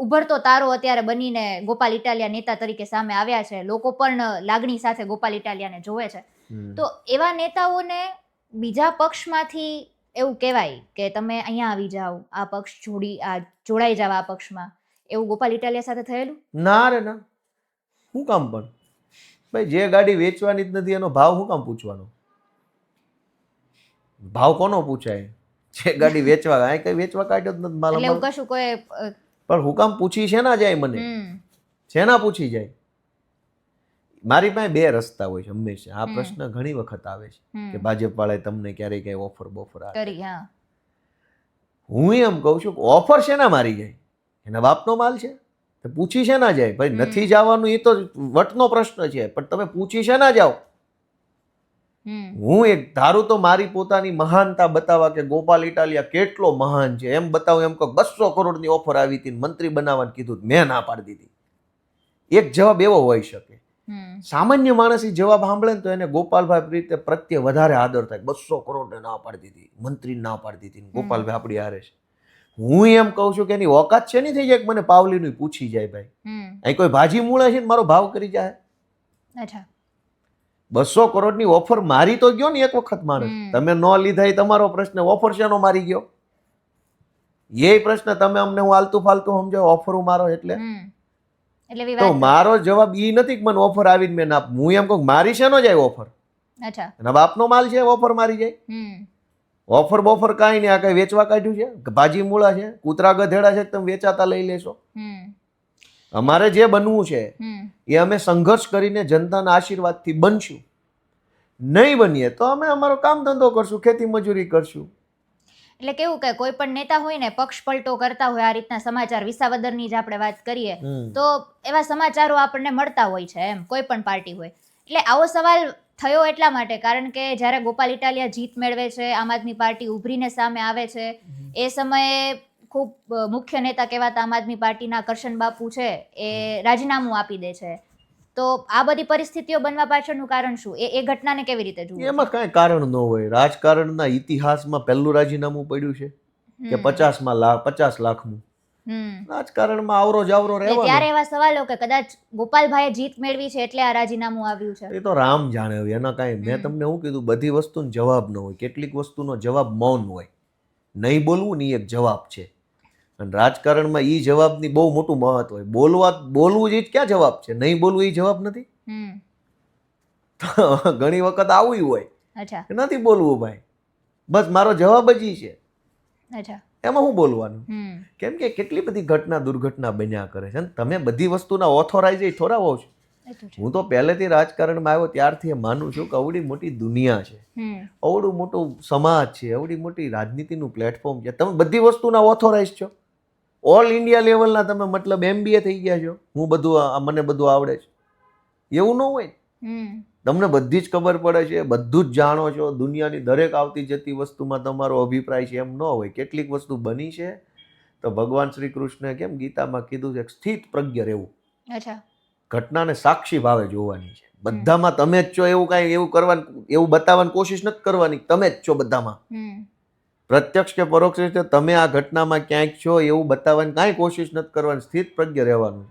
ઉભરતો તારો અત્યારે બનીને ગોપાલ ઇટાલિયા નેતા તરીકે સામે આવ્યા છે. લોકો પણ લાગણી સાથે ગોપાલ ઇટાલિયાને જોવે છે. તો એવા નેતાઓને બીજા પક્ષમાંથી એવું કહેવાય કે તમે અહીંયા આવી જાઓ આ પક્ષ જોડી આ જોડાઈ જાવ આ પક્ષમાં. એવું ગોપાલ ઇટાલિયા સાથે થયેલું? ના રે ના. શું કામ પણ? ભાઈ જે ગાડી વેચવાની જ નથી એનો ભાવ શું કામ પૂછવાનો? ભાવ કોનો પૂછાય? જે ગાડી વેચવા કઈ વેચવા કાઢ્યો જ નથી માલ એટલે એવું કશું કોઈ પણ હુકમ પૂછી છે ના જાય મને? શેના પૂછી જાય? મારી પાસે બે રસ્તા હોય છે હંમેશા. આ પ્રશ્ન ઘણી વખત આવે છે કે ભાજપ વાળાએ તમને ક્યારેય કઈ ઓફર બોફર હું. એમ કહું છું કે ઓફર શેના મારી જાય? એના બાપનો માલ છે? તો પૂછી શેના જાય? ભાઈ નથી જવાનું એ તો વટનો પ્રશ્ન છે પણ તમે પૂછી શેના જાઓ? હું એક ધારું તો મારી પોતાની મહાનતા બતાવવા કે ગોપાલ ઇટાલિયા કેટલો મહાન છે. એમ બતાવું એમ કહું બસો કરોડની ઓફર આવી હતી મંત્રી બનાવવાનું કીધું મેં ના પાડી દીધી. એક જવાબ એવો હોઈ શકે. સામાન્ય માણસ ઈ જવાબ સાંભળે ને તો એને ગોપાલભાઈ રીતે પ્રત્યે વધારે આદર થાય બસો કરોડને ના પાડી દીધી મંત્રી ના પાડી દીધી ગોપાલભાઈ આપણી હારે છે. હું એમ કહું છું કે એની ઓકાત છે નહીં થઈ જાય મને પાવલીનું પૂછી જાય ભાઈ. અહીં કોઈ ભાજી મૂળે છે ને મારો ભાવ કરી જાય? અચ્છા. બસો કરોડની ઓફર મારી તો ગયો ને એક વખત માણસ. તમે ન લીધા એ તમારો પ્રશ્ન ઓફર શેનો મારી ગયો? એ પ્રશ્ન તમે અમને હું આલતું ફાલતું સમજો ઓફર મારો એટલે? તો મારો જવાબ ઈ નથી કે મને ઓફર આવીને મેં ના હું એમ કહું મારી મારી શેનો જાય ઓફર? અચ્છા. એના બાપનો માલ છે ઓફર મારી જાય? ઓફર બોફર કાંઈ નહીં આ કઈ વેચવા કાઢ્યું છે? ભાજી મૂળા છે? કૂતરા ગધેડા છે તમે વેચાતા લઈ લેશો? અમારે જે બનવું છે એ અમે સંઘર્ષ કરીને જનતાના આશીર્વાદથી બનશું. નહીં બનીએ તો અમે અમારો કામ ધંધો કરશું ખેતી મજૂરી કરશું. એટલે કેવું કે કોઈ પણ નેતા હોય ને પક્ષ પલટો કરતા હોય આ રીતના સમાચાર વિસાવદરની જ આપણે વાત કરીએ તો એવા સમાચારો આપણને મળતા હોય છે એમ કોઈ પણ પાર્ટી હોય. એટલે આવો સવાલ થયો એટલા માટે કારણ કે જ્યારે ગોપાલ ઇટાલિયા જીત મેળવે છે આમ આદમી પાર્ટી ઉભરીને સામે આવે છે એ સમયે ખૂબ મુખ્ય નેતા કહેવાતા આમ આદમી પાર્ટીના કરશન બાપુ છે એ રાજીનામું આપી દે છે. તો આ બધી પરિસ્થિતિઓ બનવા પાછળનું કારણ શું? એ એ ઘટનાને કેવી રીતે જુઓ એમાં કાંઈ કારણ ન હોય. રાજકારણના ઇતિહાસમાં પહેલું રાજીનામું પડ્યું છે કે પચાસમાં લાખ પચાસ લાખનું. રાજકારણમાં આવરો જાવરો ત્યારે એવા સવાલો કે કદાચ ગોપાલભાઈએ જીત મેળવી છે એટલે આ રાજીનામું આવ્યું છે. એ તો રામ જાણે હવે એના કાંઈ મેં તમને શું કીધું બધી વસ્તુનો જવાબ ન હોય કેટલીક વસ્તુનો જવાબ મૌન હોય. નહીં બોલવું ને એક જવાબ છે. અને રાજકારણમાં ઈ જવાબની બહુ મોટું મહત્વ હોય. બોલવા બોલવું જ ક્યાં જવાબ છે? નહીં બોલવું એ જવાબ નથી? ઘણી વખત આવું હોય. નથી બોલવું ભાઈ. બસ મારો જવાબ જ છે. અચ્છા. એમાં હું બોલવાનું? કેમ કે કેટલી બધી ઘટના દુર્ઘટના બન્યા કરે છે. તમે બધી વસ્તુના ઓથોરાઇઝ થોડા હોવ છો. એ. હું તો પહેલેથી રાજકારણમાં આવ્યો ત્યારથી માનું છું કે અવડી મોટી દુનિયા છે. અવડું મોટું સમાજ છે. અવડી મોટી રાજનીતિનું પ્લેટફોર્મ છે. તમે બધી વસ્તુના ઓથોરાઇઝ છો. ઓલ ઇન્ડિયા લેવલના તમે મતલબ એમબીએ થઈ ગયા છો. હું બધું મને બધું આવડે છે. એવું ન હોય તમને બધી જ ખબર પડે છે બધું જ જાણો છો. દુનિયાની દરેક આવતી જતી વસ્તુમાં તમારો અભિપ્રાય છે એમ ન હોય. કેટલીક વસ્તુ બની છે. તો ભગવાન શ્રી કૃષ્ણે કેમ ગીતામાં કીધું છે સ્થિત પ્રજ્ઞ રહેવું. ઘટનાને સાક્ષી ભાવે જોવાની છે. બધામાં તમે જ છો એવું કાંઈ એવું કરવાનું એવું બતાવવાની કોશિશ નથી કરવાની. તમે જ છો બધામાં. પ્રત્યક્ષ કે પરોક્ષ રીતે તમે આ ઘટનામાં ક્યાંક છો એવું બતાવવાની કાંઈ કોશિશ નથી કરવાની સ્થિત પ્રજ્ઞ રહેવાનું.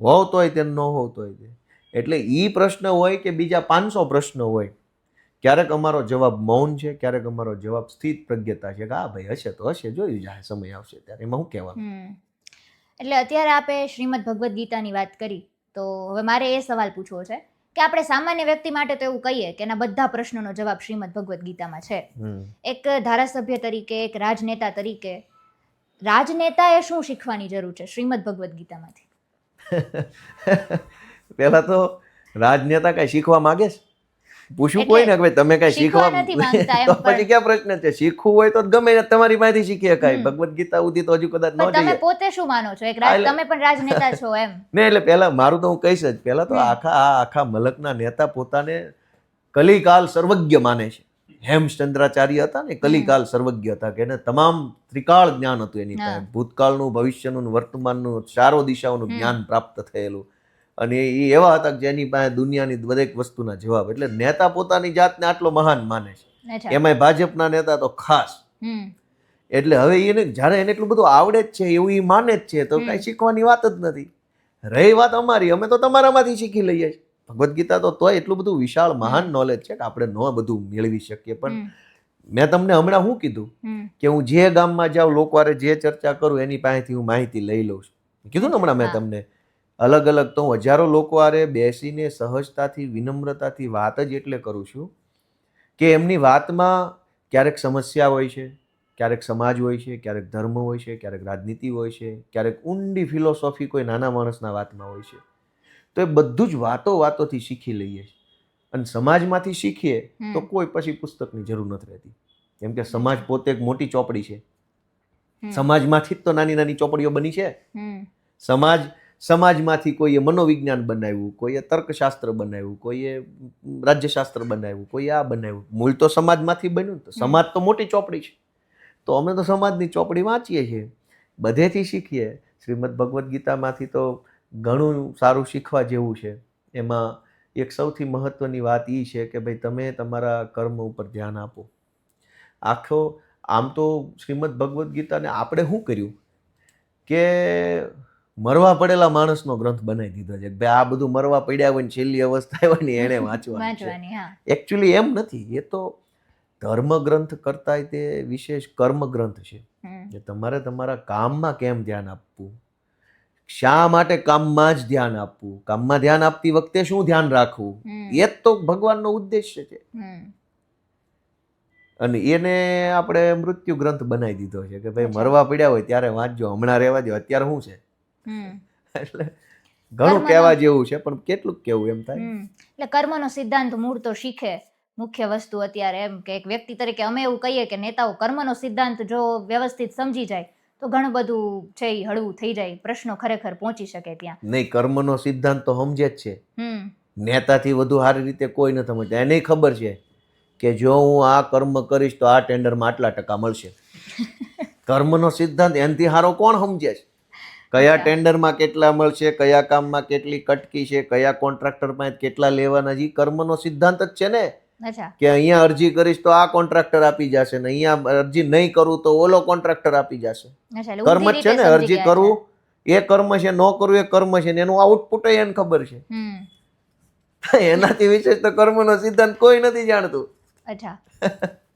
હોવ તોય તે ન હોવ તોય તે. એટલે ઈ પ્રશ્ન હોય કે બીજા પાંચસો પ્રશ્ન હોય ક્યારેક અમારો જવાબ મૌન છે ક્યારેક અમારો જવાબ સ્થિત પ્રજ્ઞતા છે કે હા ભાઈ હશે તો હશે જોયું જાય સમય આવશે ત્યારે એમાં હું કહેવાનું. એટલે અત્યારે આપે શ્રીમદ ભગવદ્ ગીતાની વાત કરી તો હવે મારે એ સવાલ પૂછવો છે. કે આપણે સામાન્ય વ્યક્તિ માટે તો એવું કહીએ કે એના બધા પ્રશ્નોનો જવાબ શ્રીમદ ભગવદ્ ગીતામાં છે. એક ધારાસભ્ય તરીકે એક રાજનેતા તરીકે રાજનેતાએ શું શીખવાની જરૂર છે શ્રીમદ ભગવદ્ ગીતામાંથી? પહેલાં તો રાજનેતા કાંઈ શીખવા માગે છે? પૂછવું કોઈ ને કે ભાઈ તમે કઈ શીખવા તો પછી ક્યાં પ્રશ્ન છે? શીખવું હોય તો ગમે તમારી પાસેથી શીખી શકાય. ભગવદ ગીતા ઉધી તો હજુ કદાચ ન તમે જઈએ. પોતે શું માનો છો? એક રાજ તમે પણ રાજનેતા છો એમ. ને એટલે પહેલા મારું તો હું કહીશ જ પહેલા તો આખા આ આખા મલકના નેતા પોતાને કલિકાલ સર્વજ્ઞ માને છે. હેમચંદ્રાચાર્ય હતા ને કલિકાલ સર્વજ્ઞ હતા કે એને તમામ ત્રિકાળ જ્ઞાન હતું એની ભૂતકાળનું ભવિષ્યનું ને વર્તમાનનું ચારો દિશાઓનું જ્ઞાન પ્રાપ્ત થયેલું. અને એ એવા હતા કે જેની પાસે દુનિયાની દરેક વસ્તુના જવાબ. એટલે નેતા પોતાની જાતને આટલો મહાન માને છે. એમાંય ભાજપના નેતા તો ખાસ. એટલે હવે એને જ્યારે એને એટલું બધું આવડે જ છે એવું એ માને જ છે તો. કાંઈ શીખવાની વાત જ નથી. રહી વાત અમારી અમે તો તમારામાંથી શીખી લઈએ છીએ. ભગવદ્ ગીતા તો તોય એટલું બધું વિશાળ મહાન નોલેજ છે કે આપણે ન બધું મેળવી શકીએ. પણ મેં તમને હમણાં શું કીધું? કે હું જે ગામમાં જાઉં લોકો જે ચર્ચા કરું એની પાસેથી હું માહિતી લઈ લઉં છું. કીધું ને હમણાં મેં તમને? અલગ અલગ તો હું હજારો લોકો આરે બેસીને સહજતાથી વિનમ્રતાથી વાત જ એટલે કરું છું કે એમની વાતમાં ક્યારેક સમસ્યા હોય છે ક્યારેક સમાજ હોય છે ક્યારેક ધર્મ હોય છે ક્યારેક રાજનીતિ હોય છે ક્યારેક ઊંડી ફિલોસોફી કોઈ નાના માણસના વાતમાં હોય છે. તો એ બધું જ વાતો વાતોથી શીખી લઈએ છીએ. અને સમાજમાંથી શીખીએ તો કોઈ પછી પુસ્તકની જરૂર નથી રહેતી. કેમ કે સમાજ પોતે એક મોટી ચોપડી છે. સમાજમાંથી જ તો નાની નાની ચોપડીઓ બની છે. સમાજ સમાજમાંથી કોઈએ મનોવિજ્ઞાન બનાવ્યું, કોઈએ તર્કશાસ્ત્ર બનાવ્યું, કોઈએ રાજ્યશાસ્ત્ર બનાવ્યું, કોઈએ આ બનાવ્યું. મૂળ તો સમાજમાંથી બન્યું તો સમાજ તો મોટી ચોપડી છે. તો અમે તો સમાજની ચોપડી વાંચીએ છીએ. બધેથી શીખીએ. શ્રીમદ ભગવદ્ ગીતામાંથી તો ઘણું સારું શીખવા જેવું છે. એમાં એક સૌથી મહત્વની વાત એ છે કે ભાઈ તમે તમારા કર્મ ઉપર ધ્યાન આપો. આખો, આમ તો શ્રીમદ ભગવદ્ ગીતાને આપણે શું કર્યું? કે મરવા પડેલા માણસનો ગ્રંથ બનાવી દીધો છે. કે ભાઈ આ બધું મરવા પડ્યા હોય ને છેલ્લી અવસ્થા હોય ને એણે છે. વાંચવાની એકચ્યુઅલી એમ નથી. એ તો ધર્મ ગ્રંથ કરતા તે વિશેષ કર્મ ગ્રંથ છે કે તમારે તમારા કામમાં કેમ ધ્યાન આપવું? શા માટે કામમાં જ ધ્યાન આપવું? કામમાં ધ્યાન આપતી વખતે શું ધ્યાન રાખવું? એ જ તો ભગવાનનો ઉદ્દેશ્ય છે અને એને આપણે મૃત્યુ ગ્રંથ બનાવી દીધો છે કે ભાઈ મરવા પડ્યા હોય ત્યારે વાંચજો. હમણાં રહેવા દો અત્યારે શું છે? એટલે ઘણું કહેવા જેવું છે પણ કેટલું કેવું એમ થાય. એટલે કર્મનો સિદ્ધાંત મૂળ તો શીખે. મુખ્ય વસ્તુ અત્યારે એમ કે એક વ્યક્તિ તરીકે અમે એવું કહીએ કે નેતાઓ કર્મનો સિદ્ધાંત જો વ્યવસ્થિત સમજી જાય તો ઘણું બધું છે એ હળવું થઈ જાય. પ્રશ્નો ખરેખર પહોંચી શકે ત્યાં. નહીં કર્મનો સિદ્ધાંત તો સમજે જ છે. હમ. નેતાથી વધુ સારી રીતે કોઈ ન સમજતા. એને ખબર છે કે જો હું આ કર્મ કરીશ તો આ ટેન્ડરમાં આટલા ટકા મળશે. કર્મનો સિદ્ધાંત એનાથી સારો કોણ સમજે છે? કયા. ટેન્ડરમાં કેટલા મળશે કયા કામમાં કેટલી કટકી છે કયા કોન્ટ્રાક્ટર પાસે કેટલા લેવાના છે કર્મનો સિદ્ધાંત જ છે ને. કે અહીંયા અરજી કરીશ તો આ કોન્ટ્રાક્ટર આપી જશે ને અહીંયા અરજી નહીં કરું તો ઓલો કોન્ટ્રાક્ટર આપી જશે. કર્મ જ છે ને અરજી કરવું એ કર્મ છે ન કરવું એ કર્મ છે ને એનું આઉટપુટ એને ખબર છે. છે. એનાથી વિશેષ તો કર્મનો સિદ્ધાંત કોઈ નથી જાણતું. અચ્છા.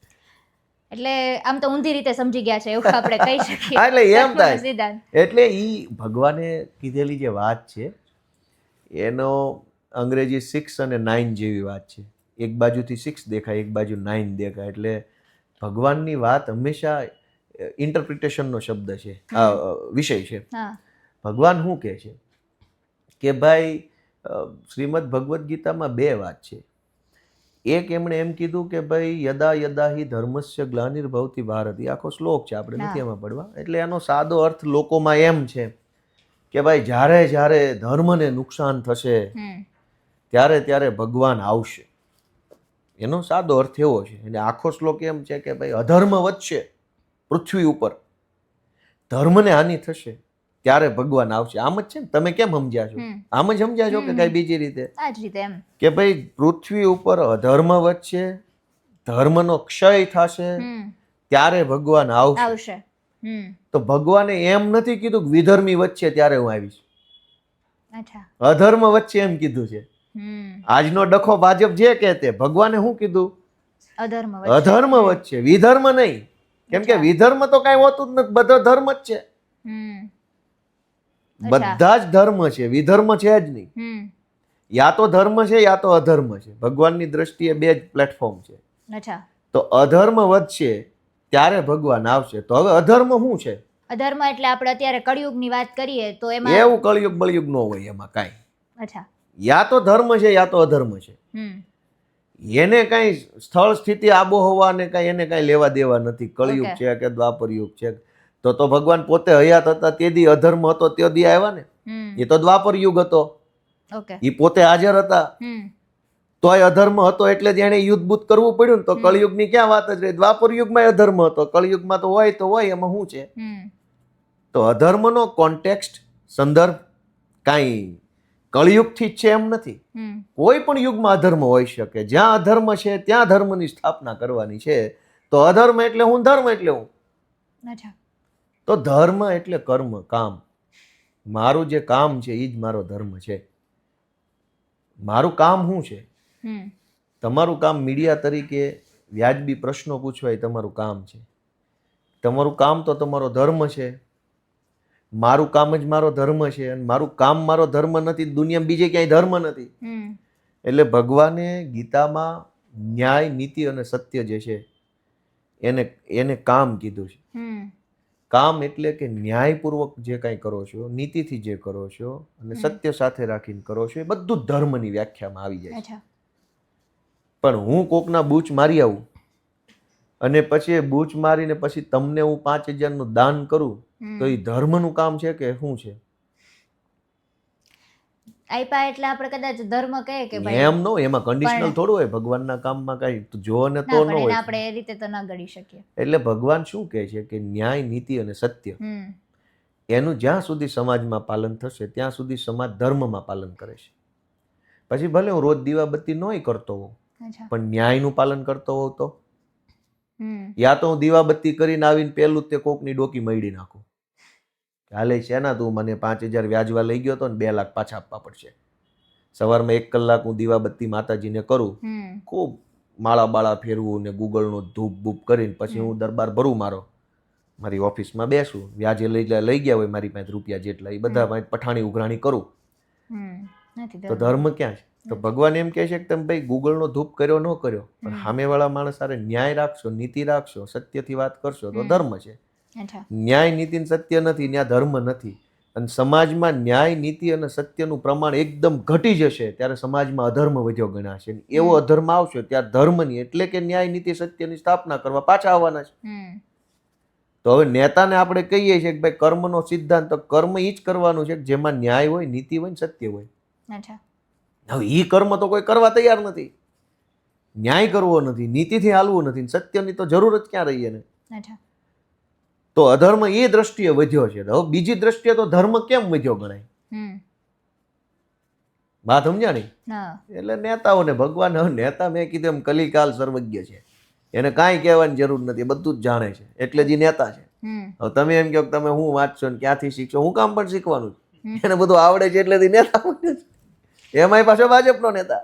એટલે આમ તો ઊંધી રીતે સમજી ગયા છે એવું આપણે કહી શકીએ. એટલે એમ થાય. એટલે એ ભગવાને કીધેલી જે વાત છે એનો અંગ્રેજી સિક્સ અને નાઇન જેવી વાત છે. એક બાજુથી સિક્સ દેખાય એક બાજુ નાઇન દેખાય. એટલે ભગવાનની વાત હંમેશા ઇન્ટરપ્રિટેશનનો શબ્દ છે. આ વિષય છે. ભગવાન શું કહે છે? કે ભાઈ શ્રીમદ ભગવદ્ ગીતામાં બે વાત છે. એક એમણે એમ કીધું કે ભાઈ યદા યદા હિ ધર્મસ્ય ગ્લાનિર્ભવતી ભારતી. આખો શ્લોક છે આપણે નથી એમાં પડવા. એટલે એનો સાદો અર્થ લોકોમાં એમ છે કે ભાઈ જ્યારે જ્યારે ધર્મને નુકસાન થશે ત્યારે ત્યારે ભગવાન આવશે. એનો સાદો અર્થ એવો છે. એટલે આખો શ્લોક એમ છે કે ભાઈ અધર્મ વધશે પૃથ્વી ઉપર. ધર્મને હાનિ થશે. ત્યારે ભગવાન આવશે? આમ જ છે ને? તમે કેમ સમજ્યા છો? આમ જ સમજ્યા છો કે. કઈ બીજી રીતે? આ જ રીતે એમ. કે ભાઈ પૃથ્વી ઉપર અધર્મ વધશે ધર્મનો ક્ષય થશે ત્યારે ભગવાન આવશે. તો ભગવાને એમ નથી કીધું કે વિધર્મી વચ્ચે ત્યારે હું આવીશ. અધર્મ વચ્ચે એમ કીધું છે. આજનો ડખો ભાજપ જે કે તે ભગવાને શું કીધું? અધર્મ વચ્ચે. વિધર્મ નહીં. કેમ કે વિધર્મ તો કઈ હોતું જ નથી બધો ધર્મ જ છે. બધા જ ધર્મ છે વિધર્મ છે જ નહીં. યા તો ધર્મ છે યા તો અધર્મ છે. ભગવાનની દ્રષ્ટિએ બે જ પ્લેટફોર્મ છે. તો અધર્મ વધશે ત્યારે ભગવાન આવશે. તો હવે અધર્મ શું છે? અધર્મ એટલે આપણે અત્યારે કળિયુગની વાત કરીએ તો એમાં એવું કળિયુગ બળિયુગ ન હોય એમાં કાંઈ. અચ્છા. યા તો ધર્મ છે યા તો અધર્મ છે. એને કાંઈ સ્થળ સ્થિતિ આબોહવા ને કાંઈ એને કાંઈ લેવા દેવા નથી. કળિયુગ છે કે દ્વાપર યુગ છે તો તો ભગવાન પોતે હયાત હતા તે દી અધર્મ હતો તે દી આવ્યા ને. એ તો દ્વાપર યુગ હતો. એ પોતે હાજર હતા. તોય અધર્મ હતો એટલે જ એને યુદ્ધ બુદ્ધ કરવું પડ્યું ને તો. કળિયુગની ક્યાં વાત જ રહી? દ્વાપર યુગમાં અધર્મ હતો કળિયુગમાં તો હોય તો હોય એમાં શું છે? તો અધર્મનો કોન્ટેક્સ્ટ સંદર્ભ કાંઈ કળિયુગથી જ છે એમ નથી. કોઈ પણ યુગમાં અધર્મ હોઈ શકે. જ્યાં અધર્મ છે ત્યાં ધર્મની સ્થાપના કરવાની છે. તો અધર્મ એટલે હું ધર્મ એટલે હું. અચ્છા. તો ધર્મ એટલે કર્મ કામ. મારું જે કામ છે એ જ મારો ધર્મ છે. મારું કામ શું છે? તમારું કામ મીડિયા તરીકે વ્યાજબી પ્રશ્નો પૂછવા એ તમારું કામ છે. તમારું કામ તો તમારો ધર્મ છે. મારું કામ જ મારો ધર્મ છે અને મારું કામ મારો ધર્મ નથી દુનિયામાં બીજે ક્યાંય ધર્મ નથી. એટલે ભગવાને ગીતામાં ન્યાય નીતિ અને સત્ય જે છે એને એને કામ કીધું છે. કામ એટલે કે ન્યાયપૂર્વક જે કાંઈ કરો છો નીતિથી જે કરો છો અને સત્ય સાથે રાખીને કરો છો એ બધું ધર્મની વ્યાખ્યામાં આવી જાય છે. પણ હું કોકના બૂચ મારી આવું અને પછી એ બૂચ મારીને પછી તમને હું પાંચ હજારનું દાન કરું તો એ ધર્મનું કામ છે કે શું છે? આપ્યા એટલે આપણે કદાચ ધર્મ કહે કે ભાઈ એમ નો એમાં કન્ડિશનલ થોડું હોય ભગવાનના કામમાં કાંઈ જો ને તો ન હોય. આપણે એ રીતે તો ના ગણી શકીએ. એટલે ભગવાન શું કહે છે કે ન્યાય નીતિ અને સત્ય એનું જ્યાં સુધી સમાજમાં પાલન થશે ત્યાં સુધી સમાજ ધર્મમાં પાલન કરે છે. પછી ભલે હું રોજ દીવાબત્તી નોય કરતો હોઉં પણ ન્યાયનું પાલન કરતો હોઉં તો? યા તો હું દીવાબત્તી કરીને આવીને પહેલું તે કોકની ડોકી મળી નાખું. હાલે છે ના તું મને પાંચ હજાર વ્યાજવા લઈ ગયો તો ને બે લાખ પાછા આપવા પડશે. સવારમાં એક કલાક હું દીવાબત્તી માતાજીને કરું ખૂબ માળા બાળા ફેરવું ને ગૂગલનો ધૂપ બૂપ કરીને પછી હું દરબાર ભરું મારો. મારી ઓફિસમાં બેસું વ્યાજે લઈ લઈ ગયા હોય મારી પાસે રૂપિયા જેટલા એ બધા પઠાણી ઉઘરાણી કરું. તો ધર્મ. ક્યાં છે? તો ભગવાન એમ કહે છે કે તમે ભાઈ ગૂગલનો ધૂપ કર્યો ન કર્યો પણ સામેવાળા માણસ સારે ન્યાય રાખશો નીતિ રાખશો સત્યથી વાત કરશો તો ધર્મ છે. ન્યાય નીતિ સત્ય નથી ત્યાં ધર્મ નથી. અને સમાજમાં ન્યાય નીતિ અને સત્યનું પ્રમાણ એકદમ ઘટી જશે ત્યારે સમાજમાં અધર્મ વધ્યો ગણાશે. એવો અધર્મ આવશે ત્યારે ધર્મની એટલે કે ન્યાય નીતિ સત્યની સ્થાપના કરવા પાછા આવવાના છે. તો હવે નેતાને આપણે કહીએ છીએ કે ભાઈ કર્મનો સિદ્ધાંત તો કર્મ એ જ કરવાનું છે જેમાં ન્યાય હોય નીતિ હોય ને સત્ય હોય. હવે એ કર્મ તો કોઈ કરવા તૈયાર નથી. ન્યાય કરવો નથી નીતિથી હાલવું નથી સત્યની તો જરૂર જ ક્યાં રહીએ ને અચ્છા. તો અધર્મ એ દ્રષ્ટિએ વધ્યો છે. હવે બીજી દ્રષ્ટિએ તો ધર્મ કેમ વધ્યો ગણાય? વાત સમજ્યા નહીં એટલે નેતાઓને ભગવાન નેતા મેં કીધું એમ કલિકાલ સર્વજ્ઞ છે. એને કાંઈ કહેવાની જરૂર નથી બધું જ જાણે છે. એટલે જ નેતા છે. હવે તમે એમ કહો કે તમે હું વાંચશો ને ક્યાંથી શીખશો? હું કામ પણ શીખવાનું એને બધું આવડે છે એટલે નેતા એમાંય પાછો ભાજપનો નેતા.